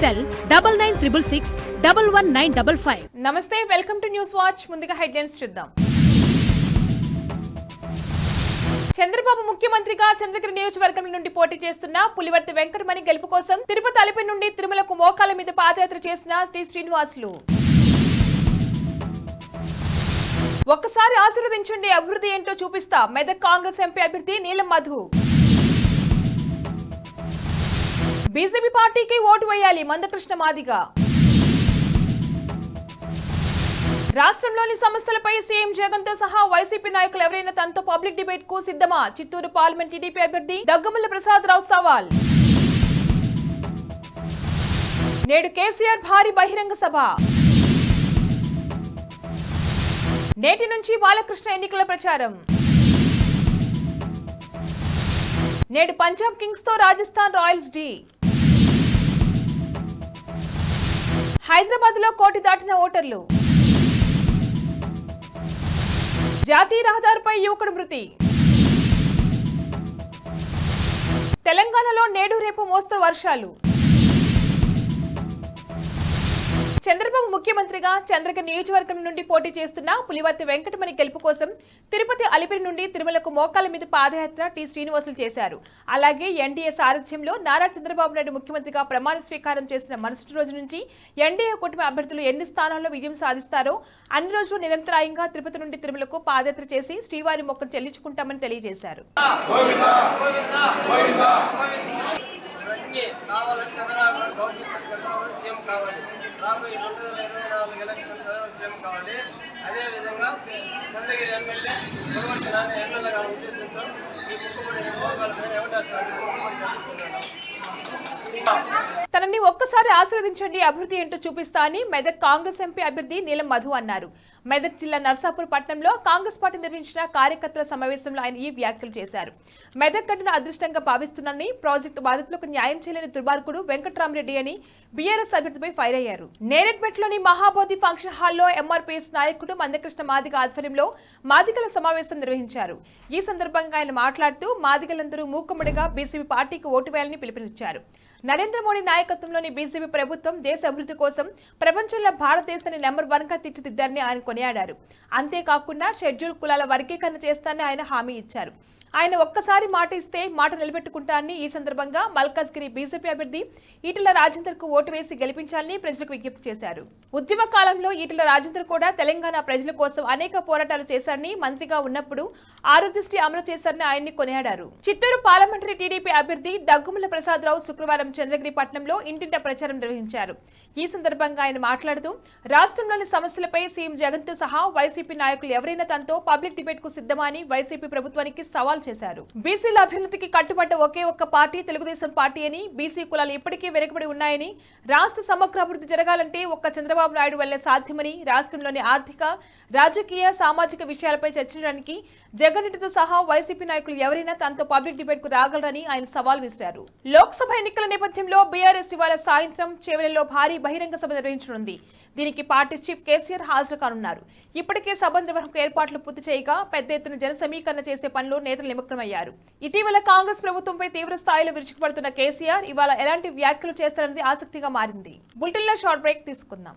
Cell double nine triple six double one nine double five. నమస్తే welcome to news watch. ముందుగా headlines చూద్దాం. చంద్రబాబు ముఖ్యమంత్రిగా చంద్రగిరి నియోజకవర్గం నుండి పోటీ చేస్తున్న పులివర్తి వెంకటమణి గెలుపు కోసం తిరుపతి అలిపి నుండి తిరుమలకు మోకాల మీద పాదయాత్ర చేసిన టి శ్రీనివాసులు. ఒక్కసారి ఆశీర్వదించండి అభివృద్ధి ఏంటో చూపిస్తా. మెదక్ కాంగ్రెస్ ఎంపీ అభ్యర్థి నీలం మధు. బీజేపీ పార్టీకి ఓటు వేయాలి మందకృష్ణ మాదిగా. రాష్ట్రంలోని సమస్యలపై సీఎం జగన్తో సహా వైసీపీ నాయకులు ఎవరైనా తనతో పబ్లిక్ డిబేట్కు సిద్ధమా? చిత్తూరు పార్లమెంట్ టీడీపీ అభ్యర్థి దగ్గుమల్ల ప్రసాద్ రావు సవాల్. నేడు కేసీఆర్ భారీ బహిరంగ సభ. నేటి నుంచి బాలకృష్ణ ఎన్నికల ప్రచారం. నేడు పంజాబ్ కింగ్స్తో రాజస్థాన్ రాయల్స్ డి. హైదరాబాద్లో కోటి దాటిన ఓటర్లు. జాతీయ రహదారిపై యువకుడు మృతి. తెలంగాణలో నేడు రేపు మోస్తరు వర్షాలు. చంద్రబాబు ముఖ్యమంత్రిగా చంద్రగిరి నియోజకవర్గం నుండి పోటీ చేస్తున్న పులివర్తి వెంకటమణి గెలుపు కోసం తిరుపతి అలిపిరి నుండి తిరుమలకు మోకాల మీద పాదయాత్ర టి శ్రీనివాసులు చేశారు. అలాగే ఎన్డీఏ సారథ్యంలో నారా చంద్రబాబు నాయుడు ముఖ్యమంత్రిగా ప్రమాణ స్వీకారం చేసిన మరుసటి రోజు నుంచి ఎన్డీఏ కూటమి అభ్యర్థులు ఎన్ని స్థానాల్లో విజయం సాధిస్తారో అన్ని రోజులు నిరంతరాయంగా తిరుపతి నుండి తిరుమలకు పాదయాత్ర చేసి శ్రీవారి మొక్కను చెల్లించుకుంటామని తెలియజేశారు. ఇవన్నీ కావాలంటే చంద్రబాబు రెండు వేల ఇరవై నాలుగు ఎలక్షన్ కావాలి. అదేవిధంగా చంద్రగిరి ఎమ్మెల్యే నాన్న ఎమ్మెల్యేగా ఉద్దేశంతో ఈ ముక్కుబడి మోకాల మీద ముక్కుబడి చదువుతున్నాను తనని ఒక్కసారి ఆశీర్వదించండి అభివృద్ధి ఏంటో చూపిస్తా అని మెదక్ కాంగ్రెస్ ఎంపీ అభ్యర్థి నీలం మధు అన్నారు. మెదక్ జిల్లా నర్సాపూర్ పట్టణంలో కాంగ్రెస్ పార్టీ నిర్వహించిన కార్యకర్తల సమావేశంలో ఆయన ఈ వ్యాఖ్యలు చేశారు. మెదక్ ఘటన అదృష్టంగా భావిస్తున్నానని ప్రాజెక్టు బాధితులకు న్యాయం చేయలేని దుర్మార్గుడు వెంకట్రామరెడ్డి అని బీఆర్ఎస్ అభ్యర్థిపై ఫైర్ అయ్యారు. నేరెడ్మెట్లోని మహాబోధి ఫంక్షన్ హాల్లో ఎంఆర్పీఎస్ నాయకుడు మందకృష్ణ మాదిగ ఆధ్వర్యంలో మాదిగల సమావేశం నిర్వహించారు. ఈ సందర్భంగా ఆయన మాట్లాడుతూ మాదిగలందరూ మూకుమ్మడిగా బీసీపీ పార్టీకి ఓటు వేయాలని పిలుపునిచ్చారు. నరేంద్ర మోడీ నాయకత్వంలోని బీజేపీ ప్రభుత్వం దేశ అభివృద్ధి కోసం ప్రపంచంలో భారతదేశాన్ని నెంబర్ వన్గా తీర్చిదిద్దారని ఆయన కొనియాడారు. అంతేకాకుండా షెడ్యూల్ కులాల వర్గీకరణ చేస్తానని ఆయన హామీ ఇచ్చారు. ఆయన ఒక్కసారి మాట ఇస్తే మాట నిలబెట్టుకుంటారని ఈ సందర్భంగా మల్కాజ్గిరి బీజేపీ అభ్యర్థి ఈటల రాజేందర్కు ఓటు వేసి గెలిపించాలని ప్రజలకు విజ్ఞప్తి చేశారు. ఉద్యమ కాలంలో ఈటల రాజేందర్ కూడా తెలంగాణ ప్రజల కోసం అనేక పోరాటాలు చేశారని మంత్రిగా ఉన్నప్పుడు ఆరోగ్యశ్రీ అమలు చేశారని ఆయన్ని కొనియాడారు. చిత్తూరు పార్లమెంటరీ టీడీపీ అభ్యర్థి దగ్గుముల ప్రసాదరావు శుక్రవారం చంద్రగిరి పట్టణంలో ఇంటింట ప్రచారం నిర్వహించారు. ఈ సందర్భంగా ఆయన మాట్లాడుతూ రాష్ట్రంలోని సమస్యలపై సీఎం జగన్తో సహా వైసీపీ నాయకులు ఎవరైనా తనతో పబ్లిక్ డిబేట్కు సిద్ధమని వైసీపీ ప్రభుత్వానికి సవాల్ చేశారు. బీసీల అభ్యున్నతికి కట్టుబడ్డ ఒకే ఒక్క పార్టీ తెలుగుదేశం పార్టీ అని బీసీ కులాలు ఇప్పటికీ వెనుకబడి ఉన్నాయని రాష్ట్ర సమగ్ర అభివృద్ధి జరగాలంటే ఒక్క చంద్రబాబు నాయుడు వల్లే సాధ్యమని రాష్ట్రంలోని ఆర్థిక రాజకీయ సామాజిక విషయాలపై చర్చించడానికి జగన్ రెడ్డితో సహా వైసీపీ నాయకులు ఎవరైనా తనతో పబ్లిక్ డిబేట్కు రాగలరని ఆయన సవాల్ విసిరారు. లోక్సభ ఎన్నికల నేపథ్యంలో బీఆర్ఎస్ ఇవాళ సాయంత్రం చివరిలో భారీ బహిరంగ సభ నిర్వహించనుంది. దీనికి పార్టీ చీఫ్ కేసీఆర్ హాజరు కానున్నారు. ఇప్పటికే సభ నిర్వహణకు ఏర్పాట్లు పూర్తి చేయగా పెద్ద ఎత్తున జన సమీకరణ చేసే పనిలో నేతలు నిమగ్నమయ్యారు. ఇటీవల కాంగ్రెస్ ప్రభుత్వంపై తీవ్ర స్థాయిలో విరుచుకుపడుతున్న కేసీఆర్ ఇవాళ ఎలాంటి వ్యాఖ్యలు చేస్తారన్నది ఆసక్తిగా మారింది. బులెటిన్లో షార్ట్ బ్రేక్ తీసుకుందాం.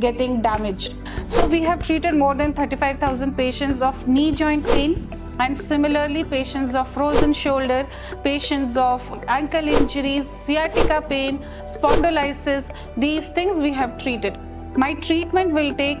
getting damaged. So, we have treated more than 35,000 patients of knee joint pain. And similarly, patients of frozen shoulder, patients of ankle injuries, sciatica pain, spondylosis, these things we have treated. My treatment will take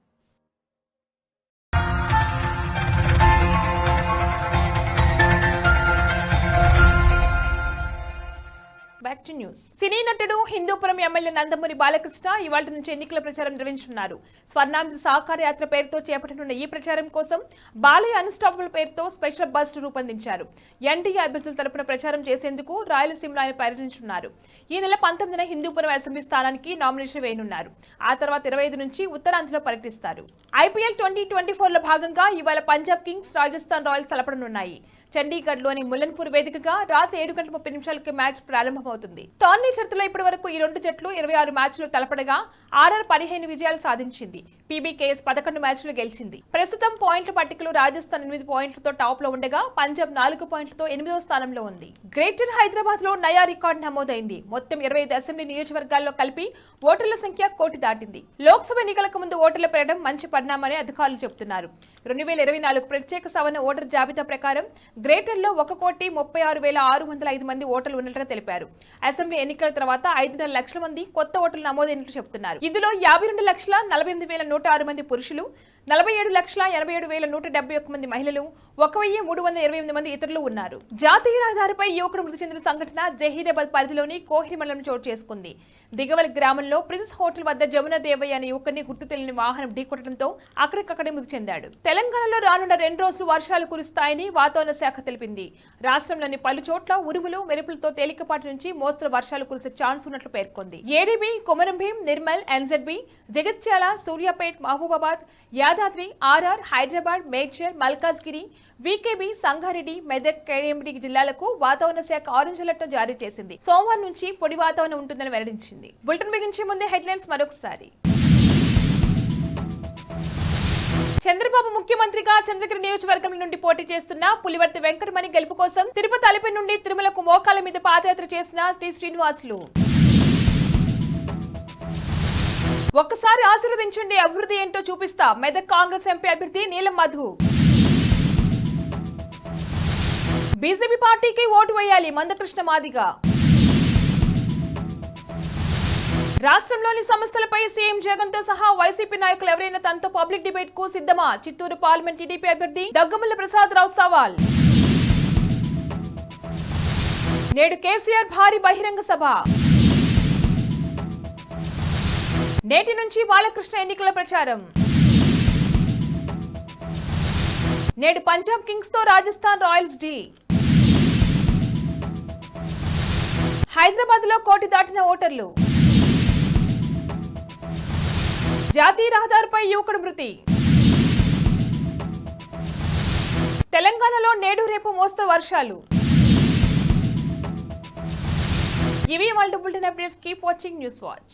back to news cine నటుడు Hindupuram MLA Nandamuri Balakrishna ఇవాళ నుంచి ఎన్నికల ప్రచారం నిర్వహించనున్నారు. స్వర్ణాంధ్ర సహకార యాత్ర పేరుతో చేపట్టనున్న ఈ ప్రచారం కోసం బాలయ్య అన్స్టాపబుల్ పేరుతో స్పెషల్ బస్ రూపొందించారు. ఎన్డీఏ అభ్యర్థుల తరపున ప్రచారం చేసేందుకు రాయలసీమలో ఆయన పర్యటించనున్నారు. ఈ నెల పంతొమ్మిదిన హిందూపురం అసెంబ్లీ స్థానానికి నామినేషన్ వేయనున్నారు. ఆ తర్వాత ఇరవై ఐదు నుంచి ఉత్తరాంధ్రలో పర్యటిస్తారు. ఐపీఎల్ ట్వంటీ ట్వంటీ ఫోర్లో భాగంగా ఇవాళ పంజాబ్ కింగ్స్ రాజస్థాన్ రాయల్స్ తలపడనున్నాయి. చండీగఢ్లోని ముల్లన్పూర్ వేదికగా రాత్రి ఏడు గంటల ముప్పై నిమిషాలకి మ్యాచ్ ప్రారంభమవుతుంది. టోర్నీ చరిత్రలో ఇప్పటి వరకు ఈ రెండు జట్లు ఇరవై ఆరు మ్యాచ్లు తలపడగా ఆర్ఆర్ పదిహేను విజయాలు సాధించింది. పీబీకేఎస్ పదకొండు మ్యాచ్లు గెలిచింది. ప్రస్తుతం పాయింట్ల పట్టికలో రాజస్థాన్ ఎనిమిది పాయింట్లతో టాప్లో ఉండగా పంజాబ్ నాలుగు పాయింట్లతో ఎనిమిదవ స్థానంలో ఉంది. గ్రేటర్ హైదరాబాద్లో నయా రికార్డు నమోదైంది. మొత్తం ఇరవై ఐదు అసెంబ్లీ నియోజకవర్గాల్లో కలిపి ఓటర్ల సంఖ్య కోటి దాటింది. లోక్సభ ఎన్నికలకు ముందు ఓటర్లు పెరగడం మంచి పరిణామని అధికారులు చెబుతున్నారు. రెండు వేల ఇరవై నాలుగు ప్రత్యేక సవరణ ఓటర్ జాబితా ప్రకారం గ్రేటర్లో ఒక కోటి ముప్పై ఆరు వేల ఆరు వందల ఐదు మంది ఓటర్లు ఉన్నట్లుగా తెలిపారు. అసెంబ్లీ ఎన్నికల తర్వాత ఐదున్నర లక్షల మంది కొత్త ఓటర్లు నమోదైనట్లు చెబుతున్నారు. ఇందులో యాభై రెండు లక్షల నలభై ఎనిమిది వేల నూట ఆరు మంది పురుషులు నలభై ఏడు లక్షల ఎనభై ఏడు వేల నూట డెబ్బై ఒక్క మంది మహిళలు ఒక వెయ్యి మూడు వందల ఇరవై ఎనిమిది మంది ఇతరులు ఉన్నారు. జాతీయ రహదారిపై యువకుడు మృతి చెందిన సంఘటన జహీరాబాద్ పరిధిలోని కోహిరి మండలం చోటు చేసుకుంది. దిగవల గ్రామంలో ప్రిన్స్ హోటల్ వద్ద జమున దేవయ్య అనే యువకుడిని గుర్తు తెలియని వాహనం ఢీకొట్టడంతో అక్కడికక్కడే మృతి చెందాడు. తెలంగాణలో రానున్న రెండు రోజులు వర్షాలు కురుస్తాయని వాతావరణ శాఖ తెలిపింది. రాష్ట్రంలోని పలు చోట్ల ఉరుములు మెరుపులతో తేలికపాటి నుంచి మోస్తరు వర్షాలు కురిసే ఛాన్స్ ఉన్నట్లు పేర్కొంది. ADB Komarambheem Nirmal NZB Jagtial Suryapet Mahabubabad Yadadri RR Hyderabad Medchal Malkajgiri VKB Sangareddy Medak KMD జిల్లాలకు వాతావరణ శాఖ ఆరెంజ్ అలర్ట్ జారీ చేసింది. సోమవారం నుంచి పొడి వాతావరణం ఉంటుందని వెల్లడించింది. బులెటిన్ బిగించే ముందే హెడ్లైన్స్ మరొకసారి. చంద్రబాబు ముఖ్యమంత్రిగా చంద్రగిరి నియోజకవర్గం నుండి పోటీ చేస్తున్న పులివర్తి వెంకటమణి గెలుపు కోసం తిరుపతి అలిపి నుండి తిరుమలకు మోకాల మీద పాదయాత్ర చేసిన శ్రీ శ్రీనివాసులు. ఒక్కసారి ఆశీర్వదించండి అభివృద్ధి ఏంటో చూపిస్తా మెదక్ కాంగ్రెస్ ఎంపీ అభ్యర్థి నీలం మధు. బీజేపీ పార్టీకి ఓటు వేయాలి మందకృష్ణ మాదిగ. రాష్ట్రంలోని సమస్యలపై సీఎం జగన్తో సహా వైసీపీ నాయకులు ఎవరైనా తనతో పబ్లిక్ డిబేట్కు సిద్ధమా? చిత్తూరు పార్లమెంట్ టీడీపీ అభ్యర్థి దగ్గుమల్ల ప్రసాద్ రావు సవాల్. నేడు కేసీఆర్ భారీ బహిరంగ సభ. నేటి నుంచి బాలకృష్ణ ఎన్నికల ప్రచారం. నేడు పంజాబ్ కింగ్స్తో రాజస్థాన్ రాయల్స్ డి. హైదరాబాద్లో కోటి దాటిన ఓటర్లు. జాతీయ రహదారిపై యువకుడు మృతి. తెలంగాణలో నేడు రేపు మోస్తరు వర్షాలు. ఇవి వాళ్ళ bulletin updates keep watching news watch